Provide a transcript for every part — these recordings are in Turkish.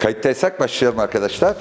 Kayıttaysak başlayalım arkadaşlar.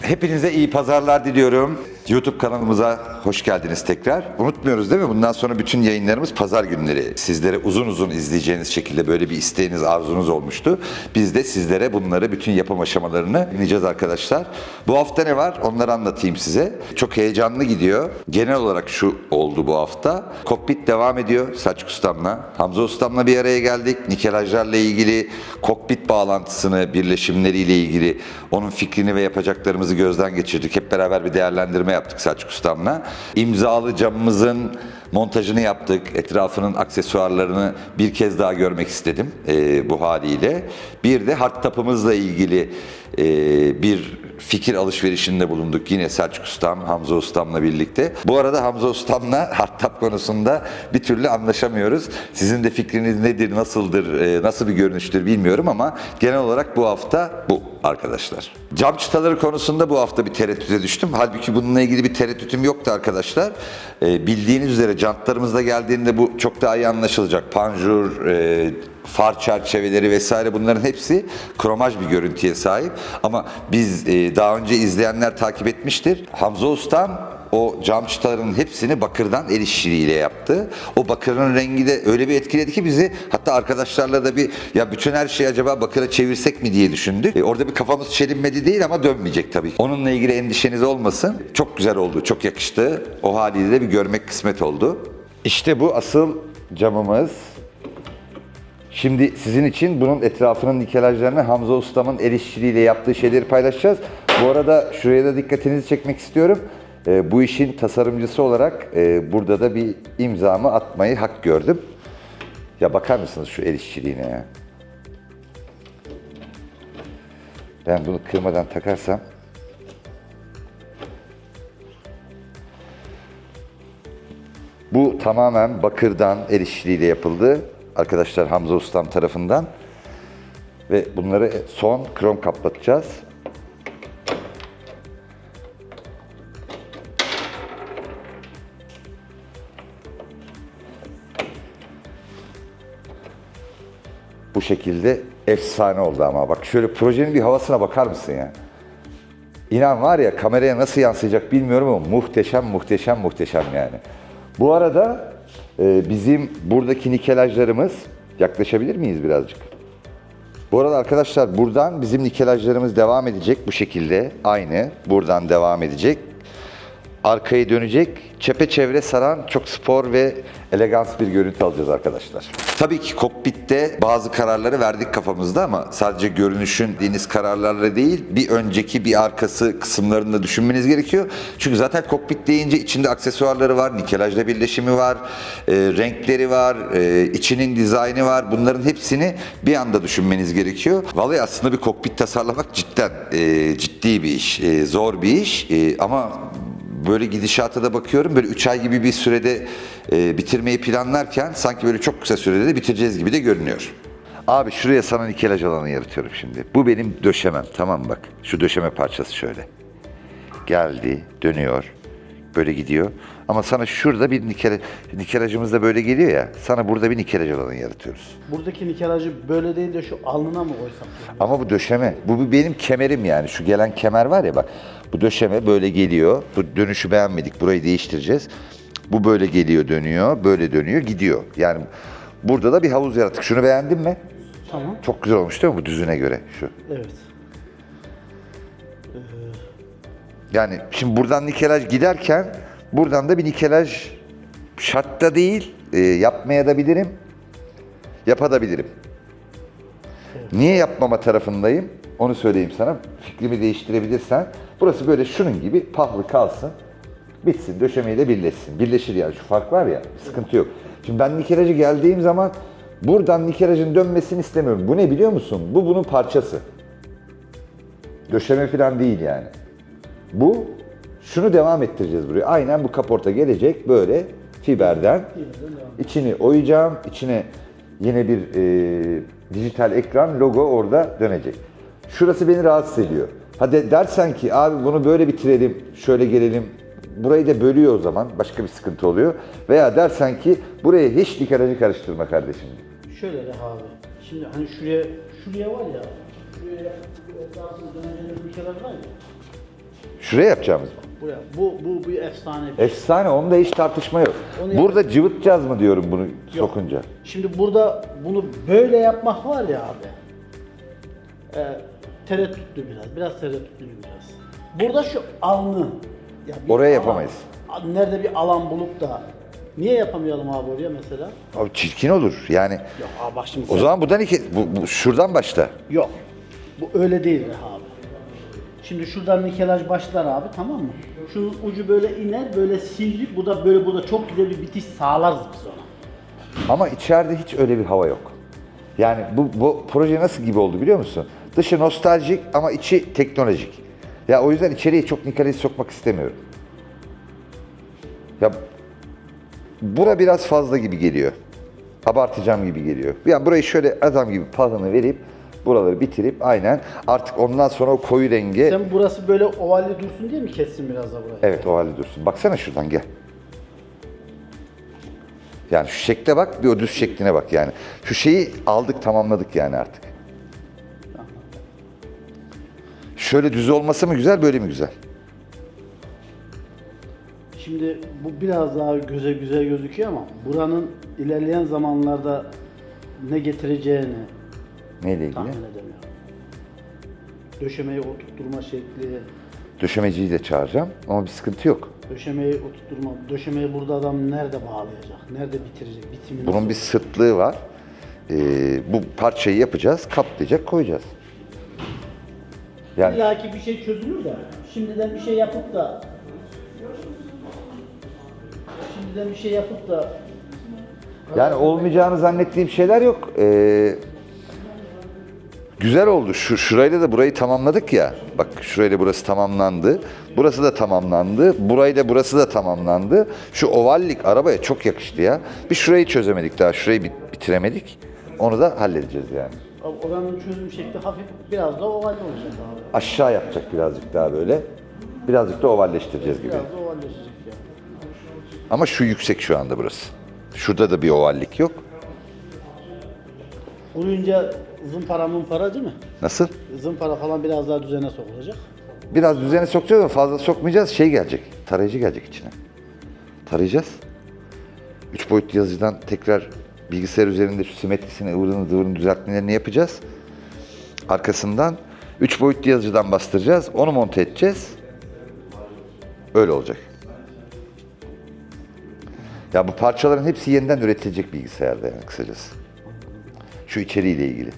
Hepinize iyi pazarlar diliyorum. YouTube kanalımıza hoş geldiniz tekrar. Unutmuyoruz değil mi? Bundan sonra bütün yayınlarımız pazar günleri. Sizlere uzun uzun izleyeceğiniz şekilde böyle bir isteğiniz, arzunuz olmuştu. Biz de sizlere bunları, bütün yapım aşamalarını dinleyeceğiz arkadaşlar. Bu hafta ne var? Onları anlatayım size. Çok heyecanlı gidiyor. Genel olarak şu oldu bu hafta. Kokpit devam ediyor Selçuk Ustam'la. Hamza Ustam'la bir araya geldik. Nikelajlarla ilgili kokpit bağlantısını, birleşimleriyle ilgili onun fikrini ve yapacaklarımızı gözden geçirdik. Hep beraber bir değerlendirme yaptık Selçuk Ustam'la. İmzalı camımızın montajını yaptık. Etrafının aksesuarlarını bir kez daha görmek istedim e, bu haliyle. Bir de hardtop'ımızla ilgili e, bir fikir alışverişinde bulunduk. Yine Selçuk Ustam, Hamza Ustam'la birlikte. Bu arada Hamza Ustam'la hardtop konusunda bir türlü anlaşamıyoruz. Sizin de fikriniz nedir, nasıldır, e, nasıl bir görünüştür bilmiyorum ama genel olarak bu hafta bu arkadaşlar. Cam çıtaları konusunda bu hafta bir tereddüte düştüm. Halbuki bununla ilgili bir tereddütüm yoktu arkadaşlar. E, bildiğiniz üzere jantlarımızda geldiğinde bu çok daha iyi anlaşılacak. Panjur, e, far çerçeveleri vesaire bunların hepsi kromaj bir görüntüye sahip. Ama biz e, daha önce izleyenler takip etmiştir. Hamza Ustam o cam çıtaların hepsini bakırdan el işçiliğiyle yaptı. O bakırın rengi de öyle bir etkiledi ki bizi hatta arkadaşlarla da bir ya bütün her şeyi acaba bakıra çevirsek mi diye düşündük. E, orada bir kafamız çelinmedi değil ama dönmeyecek tabii. Onunla ilgili endişeniz olmasın. Çok güzel oldu, çok yakıştı. O haliyle de bir görmek kısmet oldu. İşte bu asıl camımız. Şimdi sizin için bunun etrafının nikelajlarını Hamza Ustam'ın el işçiliğiyle yaptığı şeyleri paylaşacağız. Bu arada şuraya da dikkatinizi çekmek istiyorum. Ee, bu işin tasarımcısı olarak e, burada da bir imzamı atmayı hak gördüm. Ya bakar mısınız şu el işçiliğine ya? Ben bunu kırmadan takarsam Bu tamamen bakırdan el işçiliğiyle yapıldı. Arkadaşlar Hamza Ustam tarafından. Ve bunları son krom kaplatacağız. Bu şekilde efsane oldu ama. Bak şöyle projenin bir havasına bakar mısın ya? İnan var ya kameraya nasıl yansıyacak bilmiyorum ama muhteşem muhteşem muhteşem yani. Bu arada bizim buradaki nikelajlarımız yaklaşabilir miyiz birazcık? Bu arada arkadaşlar buradan bizim nikelajlarımız devam edecek bu şekilde. Aynı buradan devam edecek. Arkayı dönecek. Çepeçevre saran çok spor ve elegans bir görüntü alacağız arkadaşlar. Tabii ki kokpitte bazı kararları verdik kafamızda ama sadece görünüşün deniz kararlarla değil bir önceki bir arkası kısımlarını da düşünmeniz gerekiyor. Çünkü zaten kokpit deyince içinde aksesuarları var, nikelajla birleşimi var, e, renkleri var, e, içinin dizaynı var. Bunların hepsini bir anda düşünmeniz gerekiyor. Vallahi aslında bir kokpit tasarlamak cidden e, ciddi bir iş, e, zor bir iş E, ama böyle gidişata da bakıyorum. Böyle 3 ay gibi bir sürede e, bitirmeyi planlarken sanki böyle çok kısa sürede de bitireceğiz gibi de görünüyor. Abi şuraya sana nikelaj alanı yaratıyorum şimdi. Bu benim döşemem tamam mı bak. Şu döşeme parçası şöyle. Geldi, dönüyor. Böyle gidiyor. Ama sana şurada bir nikel, nikelajımız da böyle geliyor ya. Sana burada bir nikelaj alanı yaratıyoruz. Buradaki nikelajı böyle değil de şu alnına mı koysak? yani? Ama bu döşeme. Bu bir benim kemerim yani. Şu gelen kemer var ya bak. Bu döşeme böyle geliyor. Bu dönüşü beğenmedik. Burayı değiştireceğiz. Bu böyle geliyor, dönüyor. Böyle dönüyor, gidiyor. Yani burada da bir havuz yarattık. Şunu beğendin mi? Tamam. Çok güzel olmuş değil mi bu düzüne göre şu? Evet. Yani şimdi buradan nikelaj giderken buradan da bir nikelaj şartta değil, e, yapmaya da bilirim. Yapabilirim. Niye yapmama tarafındayım? Onu söyleyeyim sana. Fikrimi değiştirebilirsen. Burası böyle şunun gibi pahlı kalsın. Bitsin, döşemeyi de birleşsin. Birleşir yani şu fark var ya, sıkıntı yok. Şimdi ben nikelajı geldiğim zaman buradan nikelajın dönmesini istemiyorum. Bu ne biliyor musun? Bu bunun parçası. Döşeme falan değil yani. Bu, şunu devam ettireceğiz buraya. Aynen bu kaporta gelecek böyle fiberden. İçini oyacağım, içine yine bir e, dijital ekran, logo orada dönecek. Şurası beni rahatsız ediyor. Hadi dersen ki abi bunu böyle bitirelim, şöyle gelelim. Burayı da bölüyor o zaman, başka bir sıkıntı oluyor. Veya dersen ki buraya hiç nikelajı karıştırma kardeşim. Şöyle de abi. Şimdi hani şuraya şuraya var ya. Şuraya bu etrafını döneceğimiz bir şeyler var ya. Şuraya yapacağımız mı? Buraya. Bu, bu, bu efsane bir şey. Efsane, onda hiç tartışma yok. Onu Burada cıvıtacağız mı diyorum bunu sokunca. Şimdi burada bunu böyle yapmak var ya abi. E, tereddütlü biraz. Biraz tereddütlü biraz. Burada şu alnı. Ya bir Oraya alan- yapamayız. Nerede bir alan bulup da niye yapamayalım abi oraya mesela? Abi çirkin olur yani. Yok abi bak şimdi O sen- zaman buradan iki, bu, bu- şuradan başla. Yok. Bu öyle değil abi. Şimdi şuradan nikelaj başlar abi tamam mı? Şunun ucu böyle iner böyle sivri. Bu da böyle burada çok güzel bir bitiş sağlarız biz ona. Ama içeride hiç öyle bir hava yok. Yani bu, bu proje nasıl gibi oldu biliyor musun? Dışı nostaljik ama içi teknolojik. Ya o yüzden içeriye çok Nikelaj'ı sokmak istemiyorum. Ya bura biraz fazla gibi geliyor. Abartacağım gibi geliyor. Yani burayı şöyle adam gibi palını verip buraları bitirip aynen artık ondan sonra o koyu rengi Sen burası böyle ovalli dursun diye mi kessin biraz da burayı? Evet o halde dursun. Baksana şuradan gel. Yani şu şekle bak bir o düz şekline bak yani. Şu şeyi aldık tamamladık yani artık. Şöyle düz olması mı güzel böyle mi güzel? Şimdi bu biraz daha göze güzel gözüküyor ama buranın ilerleyen zamanlarda ne getireceğini Neyle ilgili? tahmin edemiyorum. Döşemeyi oturtturma şekli, Döşemeciyi de çağıracağım ama bir sıkıntı yok. döşemeyi oturtturma, döşemeyi burada adam nerede bağlayacak, nerede bitirecek, bitimi Bunun nasıl? bir sırtlığı var. Ee, bu parçayı yapacağız, kaplayacak, koyacağız. Yani İlla ki bir şey çözülür de şimdiden bir şey yapıp da şimdiden bir şey yapıp da Yani olmayacağını zannettiğim şeyler yok. Ee, güzel oldu. Şu şurayla da burayı tamamladık ya. Bak şurayla burası tamamlandı. Burası da tamamlandı. Burayla burası da tamamlandı. Şu ovallik arabaya çok yakıştı ya. Bir şurayı çözemedik daha. Şurayı bit- bitiremedik. Onu da halledeceğiz yani. Oranın çözüm şekli hafif biraz da oval olacak abi. Aşağı yapacak birazcık daha böyle. Birazcık da ovalleştireceğiz gibi. Biraz da ovalleşecek yani. Ama şu yüksek şu anda burası. Şurada da bir ovallik yok. Kuruyunca zımpara mımpara değil mi? Nasıl? Zımpara falan biraz daha düzene sokulacak. Biraz düzene sokacağız ama fazla sokmayacağız. Şey gelecek. Tarayıcı gelecek içine. Tarayacağız. Üç boyutlu yazıcıdan tekrar bilgisayar üzerinde şu simetrisini, ıvırını zıvırını düzeltmelerini yapacağız. Arkasından üç boyutlu yazıcıdan bastıracağız. Onu monte edeceğiz. Öyle olacak. Ya bu parçaların hepsi yeniden üretilecek bilgisayarda yani kısacası. Şu içeriğiyle ilgili.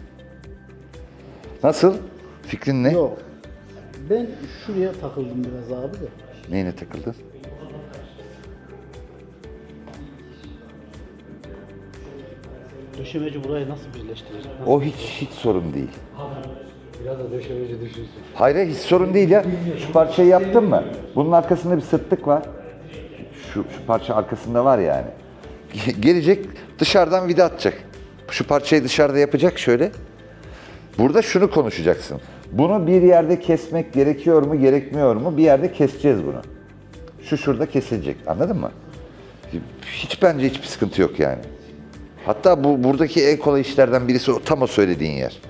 Nasıl? Fikrin ne? Yok. Ben şuraya takıldım biraz abi de. Neyine takıldın? Döşemeci burayı nasıl birleştirecek? Nasıl? O hiç hiç sorun değil. Biraz da döşemeci düşünsün. Hayır hiç sorun değil ya. Şu parçayı yaptın mı? Bunun arkasında bir sırtlık var. Şu, şu parça arkasında var yani. Ge- Gelecek dışarıdan vida atacak. Şu parçayı dışarıda yapacak şöyle. Burada şunu konuşacaksın. Bunu bir yerde kesmek gerekiyor mu, gerekmiyor mu? Bir yerde keseceğiz bunu. Şu şurada kesilecek. Anladın mı? Hiç bence hiçbir sıkıntı yok yani. Hatta bu buradaki en kolay işlerden birisi o, tam o söylediğin yer.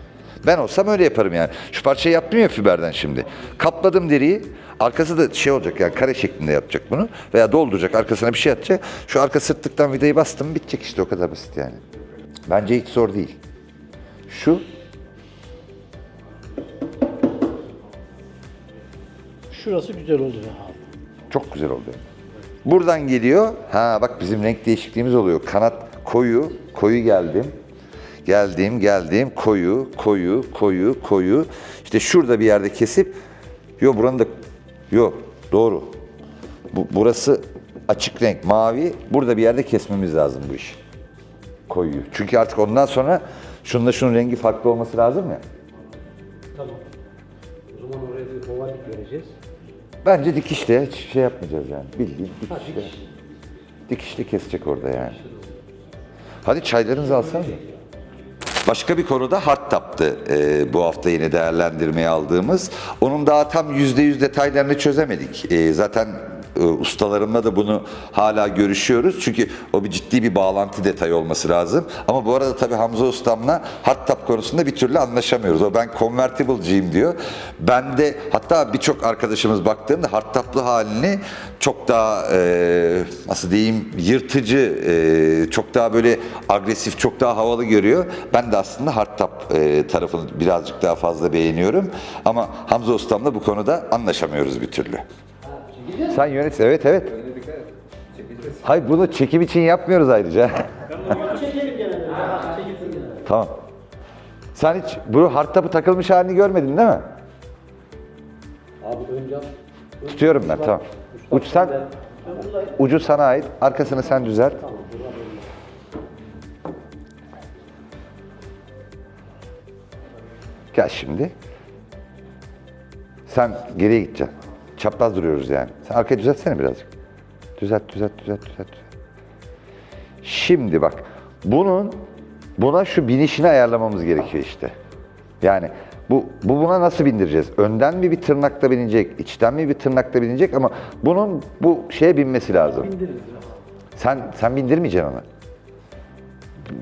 Ben olsam öyle yaparım yani. Şu parçayı yaptım ya fiberden şimdi. Kapladım deriyi. Arkası da şey olacak yani kare şeklinde yapacak bunu. Veya dolduracak arkasına bir şey atacak. Şu arka sırtlıktan vidayı bastım bitecek işte o kadar basit yani. Bence hiç zor değil. Şu Şurası güzel oldu abi. Çok güzel oldu. Buradan geliyor. Ha bak bizim renk değişikliğimiz oluyor. Kanat koyu, koyu geldim. Geldim, geldim, koyu, koyu, koyu, koyu. İşte şurada bir yerde kesip, yo buranın da, yo doğru. Bu, burası açık renk, mavi. Burada bir yerde kesmemiz lazım bu işi. Koyuyu. Çünkü artık ondan sonra şununla şunun rengi farklı olması lazım ya. Tamam. O zaman oraya bir ovallik vereceğiz. Bence dikişle hiç şey yapmayacağız yani. Bildiğin dikişle. Dikişle kesecek orada yani. Hadi çaylarınızı alsanıza. Başka bir konuda hard taptı e, bu hafta yine değerlendirmeye aldığımız. Onun daha tam yüzde yüz detaylarını çözemedik. E, zaten e, ustalarımla da bunu hala görüşüyoruz. Çünkü o bir ciddi bir bağlantı detayı olması lazım. Ama bu arada tabii Hamza Ustam'la hard top konusunda bir türlü anlaşamıyoruz. O ben convertible'cıyım diyor. Ben de hatta birçok arkadaşımız baktığında hard top'lu halini çok daha e, nasıl diyeyim yırtıcı, e, çok daha böyle agresif, çok daha havalı görüyor. Ben de aslında hard top e, tarafını birazcık daha fazla beğeniyorum. Ama Hamza Ustam'la bu konuda anlaşamıyoruz bir türlü. Sen yönet, evet evet. Hayır bunu çekim için yapmıyoruz ayrıca. Çekelim gene de. Reha çekilsin gene. tamam. Sen hiç bu hard top'u takılmış halini görmedin değil mi? Abi önce Tutuyorum ben tamam. Uç sen, ucu sana ait, arkasını sen düzelt. Gel şimdi. Sen geriye gideceksin. Çapraz duruyoruz yani. Sen arkayı düzeltsene birazcık. Düzelt, düzelt, düzelt, düzelt. düzelt. Şimdi bak, bunun buna şu binişini ayarlamamız gerekiyor işte. Yani bu, bu buna nasıl bindireceğiz? Önden mi bir tırnakla binecek, içten mi bir tırnakla binecek ama bunun bu şeye binmesi lazım. Sen sen bindirmeyeceksin onu.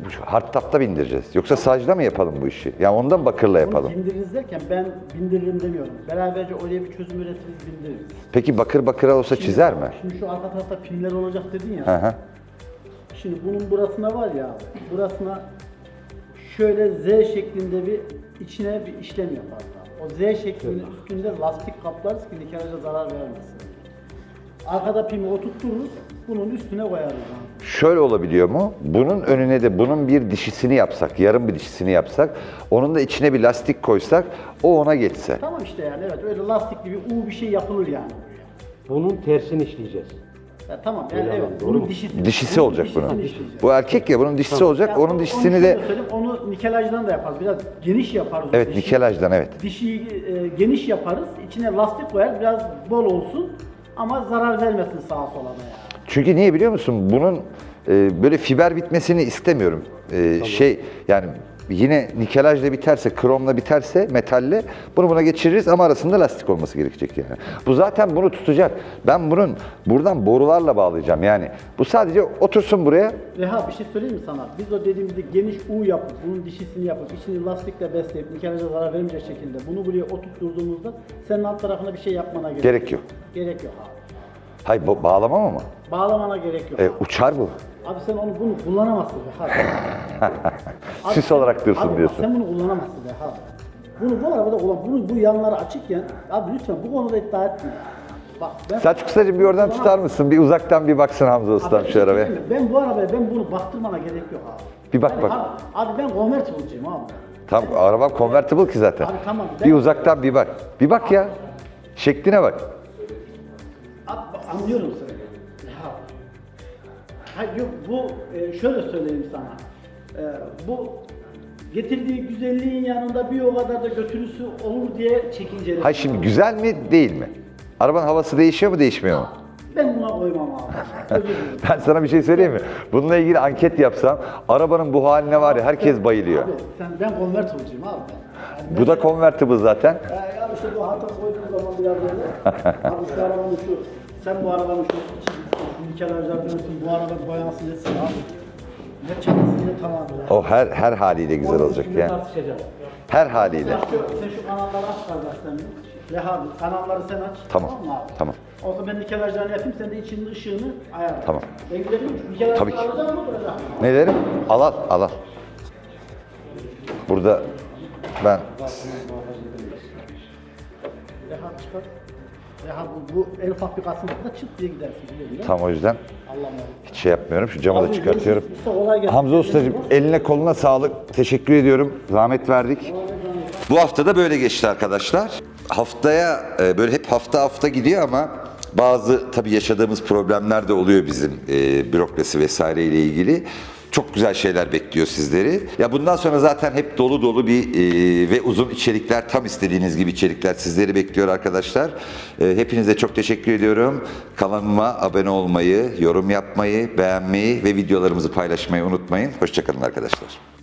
Bu şu Hard tapta bindireceğiz. Yoksa sacda mı yapalım bu işi? Yani ondan bakırla yapalım. Bunu bindiririz derken ben bindiririm demiyorum. Beraberce oraya bir çözüm üretiriz bindiririz. Peki bakır bakıra olsa çizer mi? Şimdi şu arka tarafta pimler olacak dedin ya. Hı hı. Şimdi bunun burasına var ya, burasına şöyle Z şeklinde bir içine bir işlem yaparız abi. O Z şeklinin üstünde lastik kaplarız ki nikaraja zarar vermesin. Arkada pimi oturturuz, bunun üstüne koyarız abi. Şöyle olabiliyor mu? Bunun önüne de bunun bir dişisini yapsak, yarım bir dişisini yapsak, onun da içine bir lastik koysak, o ona geçse. Tamam işte yani evet öyle lastikli bir U bir şey yapılır yani. bunun tersini işleyeceğiz. Ya tamam yani Öyle evet doğru bunun mu? dişisi. Dişisi bunun olacak bunun. işleyeceğiz. Bu erkek ya bunun dişisi olacak. Ya Onun onu dişisini şöyle de söyleyeyim, onu nikelajdan da yaparız. Biraz geniş yaparız. o evet dişi. nikelajdan evet. Dişiyi e, geniş yaparız. İçine lastik koyar. Biraz bol olsun. Ama zarar vermesin sağa sola da yani. Çünkü niye biliyor musun? Bunun e, böyle fiber bitmesini istemiyorum. E, şey yani yine nikelajla biterse, kromla biterse, metalle bunu buna geçiririz ama arasında lastik olması gerekecek yani. Bu zaten bunu tutacak. Ben bunun buradan borularla bağlayacağım yani. Bu sadece otursun buraya. Reha bir şey söyleyeyim mi sana? Biz o dediğimizde geniş U yapıp, bunun dişisini yapıp, içini lastikle besleyip, nikelaja zarar vermeyecek şekilde bunu buraya oturtturduğumuzda senin alt tarafına bir şey yapmana gerek, Gerek yok. Gerek yok abi. Hayır bu bağlamam ama. Bağlamana gerek yok. E, abi. uçar bu. Abi sen onu bunu kullanamazsın Reha. Abi Süs sen- olarak dursun abi bak diyorsun. Sen bunu kullanamazsın Reha. Bunu bu arabada kullan. Bunu bu yanları açıkken abi lütfen bu konuda iddia etme. Bak ben Selçuk Ustacığım bir oradan tutar mısın? Bir uzaktan bir baksın Hamza Abi Ustam bir şu şey arabaya. söyleyeyim mi? Ben bu arabaya ben bunu baktırmana gerek yok abi. Bir bak Yani bak. Abi, abi ben convertible'ciyim abi. Tam arabam convertible ki zaten. Abi tamam, Bir uzaktan bir bak. Bir bak ya. Şekline bak. Abi anlıyorum seni. Ya. Hayır yok bu e, şöyle söyleyeyim sana. E, bu getirdiği güzelliğin yanında bir o kadar da götürüsü olur diye çekinceler. Hayır şimdi güzel mi değil mi? Arabanın havası değişiyor mu değişmiyor mu? Ben buna koymam abi. Ben sana bir şey söyleyeyim mi? Bununla ilgili anket yapsam arabanın bu haline var ya herkes bayılıyor. Abi sen ben convertible'ciyim abi ben. Yani Bu da convertible zaten. Ya işte bu hata koyduğun zaman biraz böyle. abi şu arabanın şu sen bu arabanın şu şu nikelajlar dönsün bu araba boyansın etsin abi. Ne çatısın ne tamamı. O her her haliyle güzel olacak Şimdi tartışacağız. Her haliyle. Sen şu, sen şu kanalları aç kardeşlerim. Reha kanalları sen aç. Tamam, mı abi? tamam. Olsa ben nikelajlarını yapayım sen de içinin ışığını ayarla. Tamam. Ben gidebilir miyim? Nikelajları Tabii ki. alacak mı mı? Ne derim? Al al al al. Burada ben Çıkar. Reha bu, bu en ufak bir kasıntıda çıt diye gidersin biliyorum tam o yüzden Allah'ım hiç şey yapmıyorum. Şu camı da Abi, çıkartıyorum. görüşürüz. Usta kolay gelsin. Hamza Ustacığım eline koluna sağlık. Teşekkür ediyorum. Zahmet verdik. Bu hafta da böyle geçti arkadaşlar. Haftaya e, böyle hep hafta hafta gidiyor ama bazı tabii yaşadığımız problemler de oluyor bizim e, bürokrasi vesaire ile ilgili. Çok güzel şeyler bekliyor sizleri. Ya bundan sonra zaten hep dolu dolu bir e, ve uzun içerikler, tam istediğiniz gibi içerikler sizleri bekliyor arkadaşlar. E, hepinize çok teşekkür ediyorum. Kanalıma abone olmayı, yorum yapmayı, beğenmeyi ve videolarımızı paylaşmayı unutmayın. Hoşçakalın arkadaşlar.